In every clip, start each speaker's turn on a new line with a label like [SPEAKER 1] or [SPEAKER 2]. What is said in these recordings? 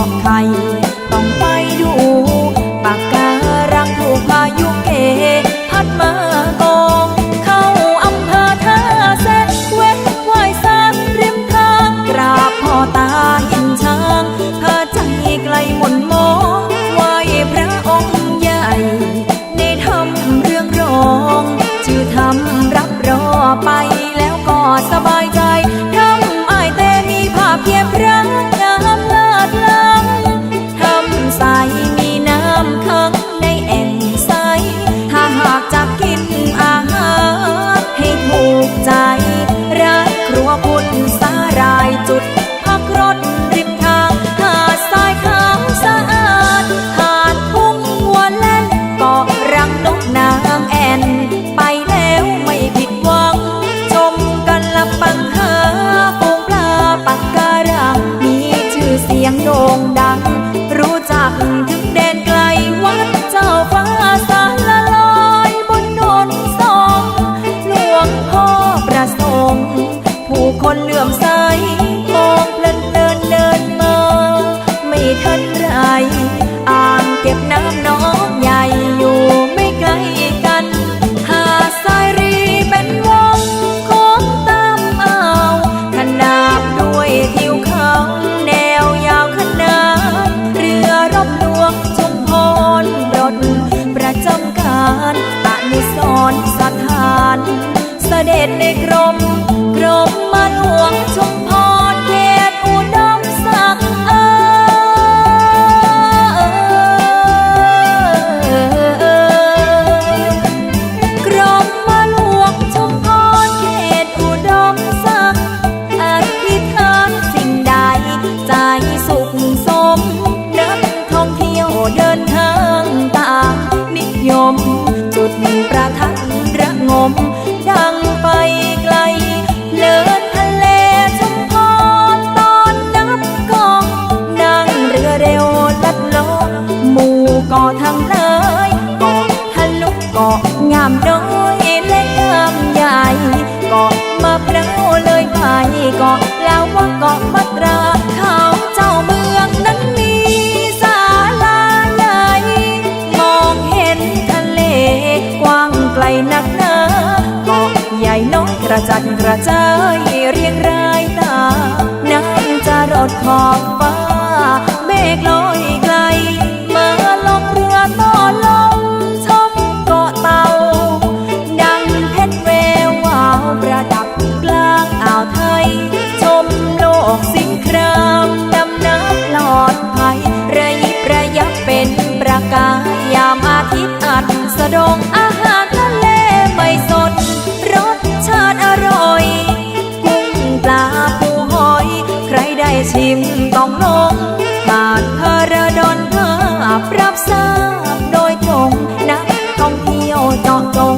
[SPEAKER 1] าะไข่ สียงโด่งดัง รู้จักถึงแดนไกลวัดเจ้าฟ้าสาละลอยบนนนสองหลวงพ่อประสงค์ผู้คนเลื่อมใสมองเพลินเดินเดินมา ไม่ทันไรอ่างเก็บน้ำน้อง กรม เกาะแล้วว่าเกาะมาตราเขาเจ้าเมืองนั้นมีศาลาไหนมองเห็นทะเลกว้างไกลนักหนาเกาะใหญ่น้องกระจัดกระจายเรียงรายตา นั้นจะรดขอบฟ้าเบกลง ชิมต้องลงกาดพาราดอนภาพรับทราบโดยตรงนักท่องเที่ยวเจาะจง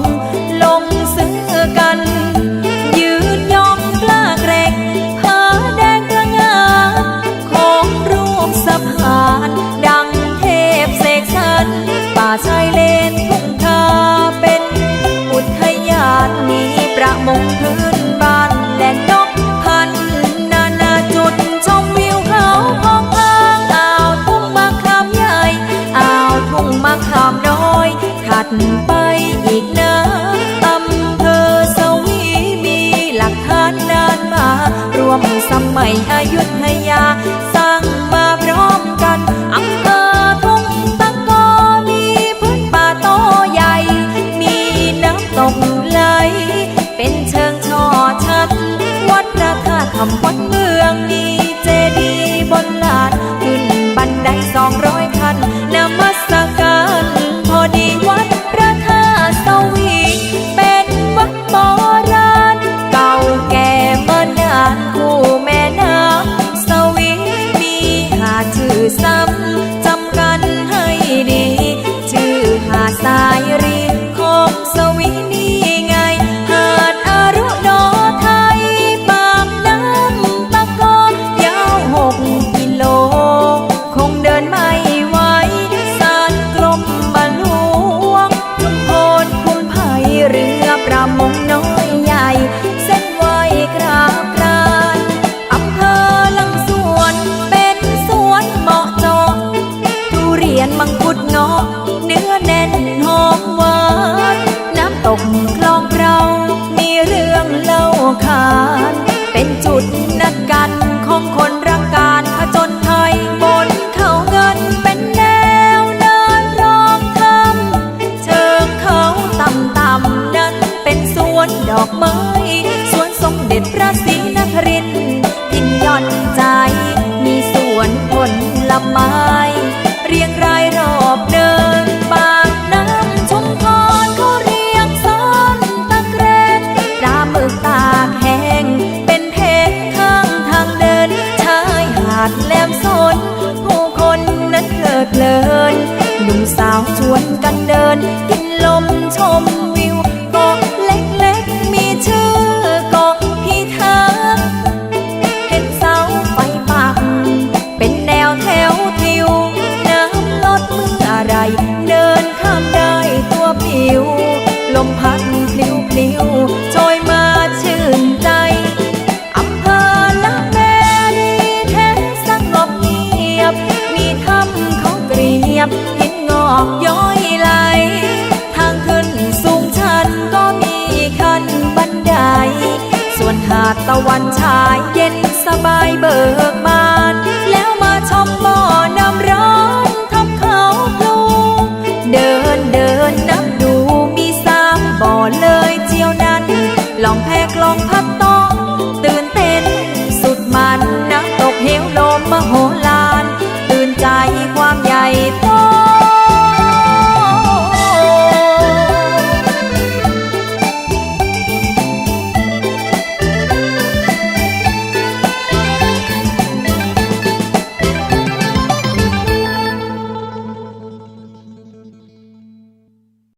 [SPEAKER 1] รินดินย่อนใจ มีสวนผลละไม้ เรียงรายรอบเดินปากน้ำชุมพรเขาเรียกซ้อนตะเกรนรามึกตาแห้ง เป็นเพชรข้างทางเดินชายหาดแหลมสน ผู้คนนั้นเกิดเลินียบหินงอกย้อยไหล ทางขึ้นสูงชันก็มีขั้นบันได ส่วนหาดตะวันชายเย็นสบายเบิก